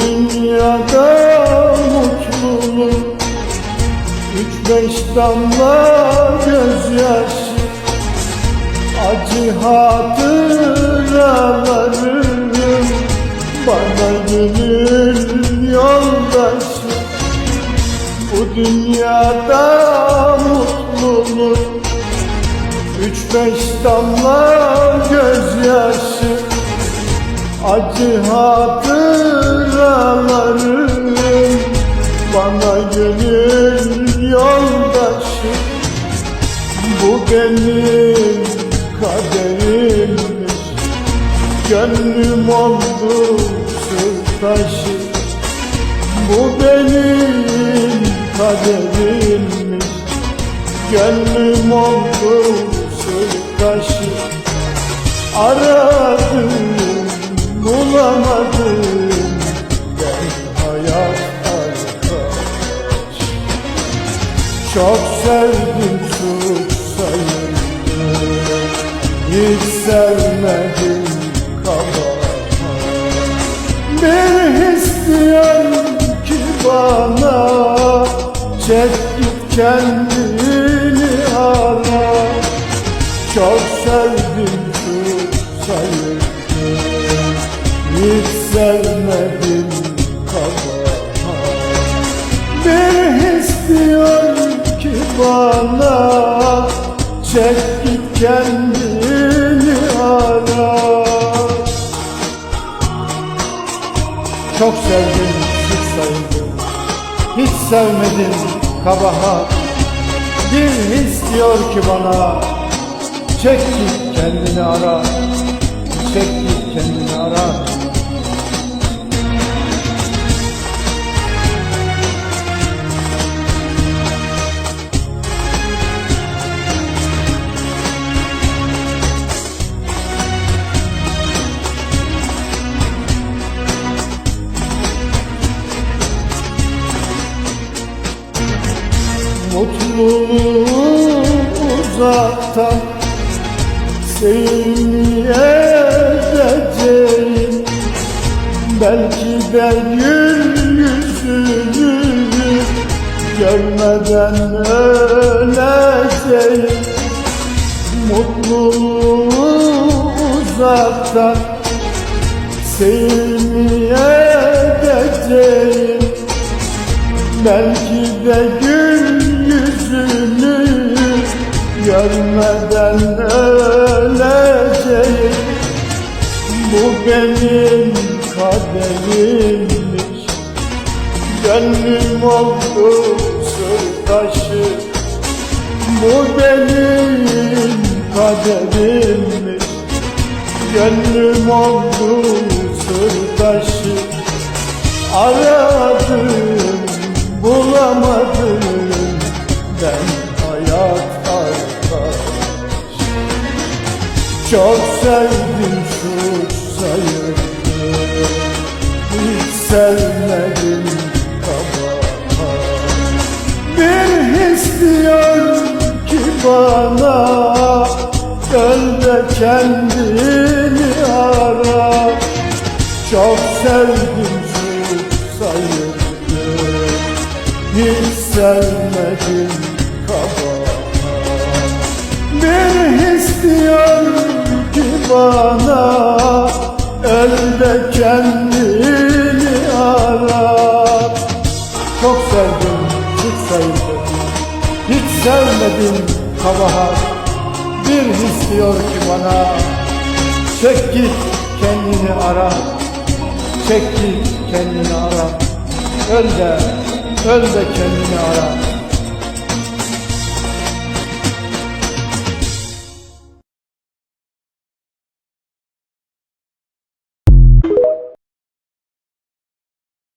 dünyada mutluluk. Üç beş damla gözyaşı. Acı hatıralarım. Bana gönül yoldaşı. Bu dünyada mutluluk. Üç beş damla gözyaşı. Acı hatıralarım benim kaderimmiş Gönlüm oldu sırtaşı. Bu benim kaderimmiş Gönlüm oldu sırtaşı. Aradım bulamadım. Ben hayat arkadaş Çok sevdim sayıldı Hiç sevmedim kabahat Bir his ki bana Çek git kendini ara. Çok sevdim suç sayıldı Hiç sevmedim kabahat Bir his ki bana Çek git kendini Çok sevdim, hiç sayıldım Hiç sevmedim kabahat Bir his diyor ki bana Çek git kendini ara. Çek git kendini ara uzaktan Sevmeye edeceğim Belki de gül yüzünü Görmeden öleceğim. Mutluluğu uzaktan Sevmeye edeceğim Belki de gül görmeden öleceğim Bu benim kaderimmiş. Gönlüm oldu sırdaşı. Bu benim kaderimmiş. Gönlüm oldu sırdaşı. Aradım Çok sevdim suç sayıldı Hiç sevmedim kabahat Bir his diyor ki bana Öl de kendini ara. Çok sevdim suç sayıldı hiç sevmedim bana Öl de kendini ara. Çok sevdim hiç sayıldı Hiç sevmedim kabahat Bir his ki bana Çek git kendini ara. Çek git kendini ara. Öl de, öl de kendini ara